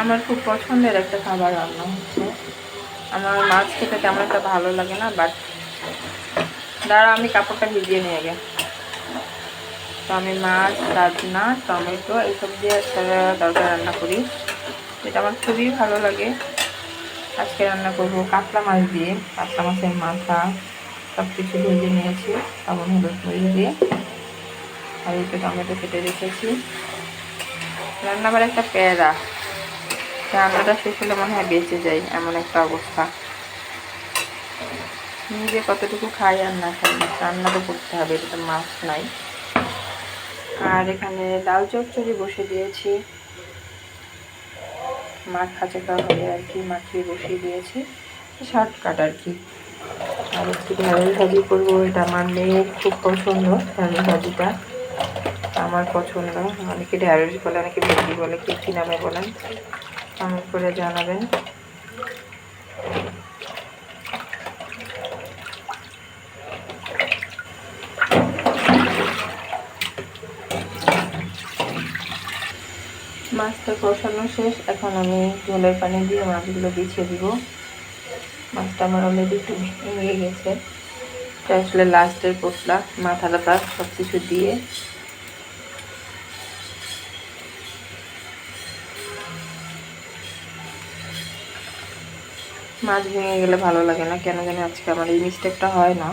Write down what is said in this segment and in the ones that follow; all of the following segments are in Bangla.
আমার খুব পছন্দের একটা খাবার রান্না হচ্ছে। আমার মাছ খেতে তেমন একটা ভালো লাগে না বাট দাঁড়া, আমি কাপড়টা ভিজিয়ে নিয়ে গে তো আমি মাছ রাজনা টমেটো এইসব দিয়ে একটা তরকারি রান্না করি। যেটা আমার খুবই ভালো লাগে। আজকে রান্না করব কাতলা মাছ দিয়ে। কাতলা মাছের মাথা সব কিছু ভেজে নিয়েছি তখন হলুদ মরিচ দিয়ে। আর একটু টমেটো কেটে রেখেছি। রান্নাবার একটা প্যারা। রান্নাটা শেষ হলে মনে হয় বেঁচে যায়, এমন একটা অবস্থা। নিজে কতটুকু খাই আর না খাই, রান্না তো করতে হবে, এটা তো মাছ নাই। আর এখানে ডাল চচ্চড়ি বসে দিয়েছি। মাখা চাকা হবে আর কি মাখিয়ে বসিয়ে দিয়েছি। শর্টকাট আর কি। আর একটু ঢেঁড়স ভাজি করব, এটা আমার মেয়ের খুব পছন্দ ঢেঁড়স ভাজিটা। আমার পছন্দ। অনেকে ঢেঁড়স বলে, অনেকে ভেন্ডি বলে কি নামে বলেন? কমেন্ট করে জানাবেন মাছটা কষানো শেষ, এখন আমি ঝোলের পানি দিয়ে মাছগুলো বিছিয়ে দিব। মাছটা আমার অলরেডি একটু ভেঙে গেছে। এটা আসলে লাস্টের পোটলা মাথা টাথা সব কিছু দিয়ে। মাছ ভেঙে গেলে ভালো লাগে না। কেন জানি আজকে আমার এই মিস্টেকটা হয় না।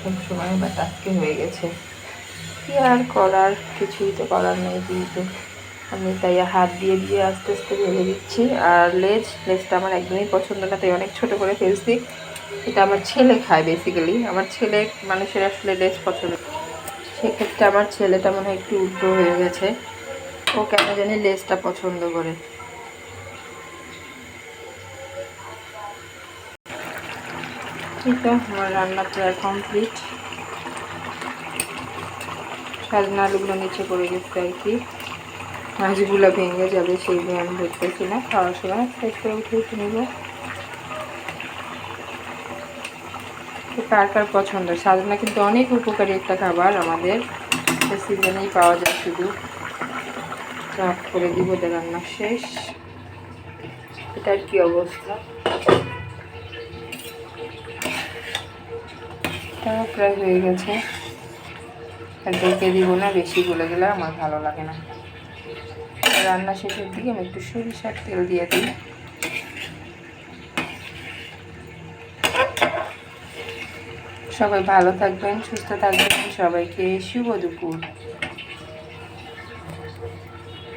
সব সময় বাট আজকে হয়ে গেছে। কি আর করার? কিছুই তো করার নেই কিন্তু আমি তাই হাত দিয়ে দিয়ে আস্তে আস্তে ভেঙে দিচ্ছি। আর লেজ, লেজটা আমার একদমই পছন্দ না, তাই অনেক ছোট করে ফেলছি। এটা আমার ছেলে খায় বেসিক্যালি আমার ছেলে, মানুষের আসলে লেজ পছন্দ। সেক্ষেত্রে আমার ছেলেটা মনে হয় একটু উল্টো হয়ে গেছে। ও কেন জানি লেজটা পছন্দ করে। ঠিক আছে, আমার রান্না প্রায় কমপ্লিট সাজনা আলুগুলো নিচে পড়ে গেছে আর কি। মাছগুলো ভেঙে যাবে সেইগুলো আমি ধরতেছি না। খাওয়ার সময় সাইজ করে উঠে নেব। কার কার পছন্দ? সাজনা কিন্তু অনেক উপকারী একটা খাবার আমাদের। সিজনেই পাওয়া যায় শুধু। করে দিব রান্না শেষ। এটার কি অবস্থা? এটাও প্রায় হয়ে গেছে। আর ডেকে দিব না, বেশি গলে গেলে আমার ভালো লাগে না। রান্না শেষের দিকে আমি একটু সরিষার তেল দিয়ে দিই। সবাই ভালো থাকবেন, সুস্থ থাকবেন, সবাইকে শুভ দুপুর।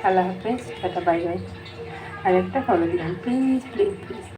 আল্লাহ হাফেজ, টাটা, বাই বাই। আর একটা ফলো দিবেন প্লিজ প্লিজ প্লিজ